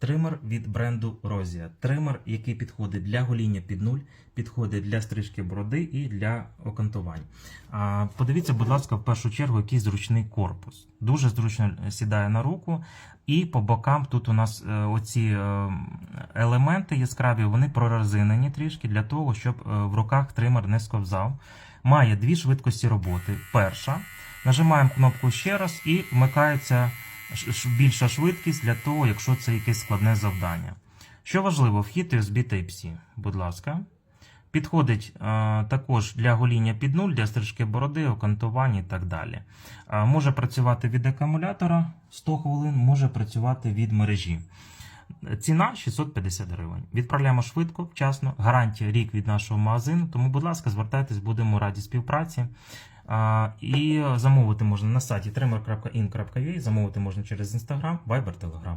Тример від бренду Розія. Тример, який підходить для гоління під нуль, підходить для стрижки бороди і для окантувань. А, Подивіться, будь ласка, в першу чергу, який зручний корпус. Дуже зручно сідає на руку. І по бокам тут у нас е, оці е, елементи яскраві, вони прорезинені трішки для того, щоб е, в руках тример не сковзав. Має дві швидкості роботи. Перша. Нажимаємо кнопку ще раз і вмикається більша швидкість для того, якщо це якесь складне завдання. Що важливо, вхід USB Type-C, будь ласка. Підходить е, також для гоління під нуль, для стрижки бороди, окантувань і так далі. Е, може працювати від акумулятора 100 хвилин, може працювати від мережі. Ціна 650 гривень. Відправляємо швидко, вчасно. Гарантія рік від нашого магазину. Тому, будь ласка, звертайтесь, будемо раді співпраці. І замовити можна на сайті trimmer.in.ua, замовити можна через Instagram, Viber, Telegram.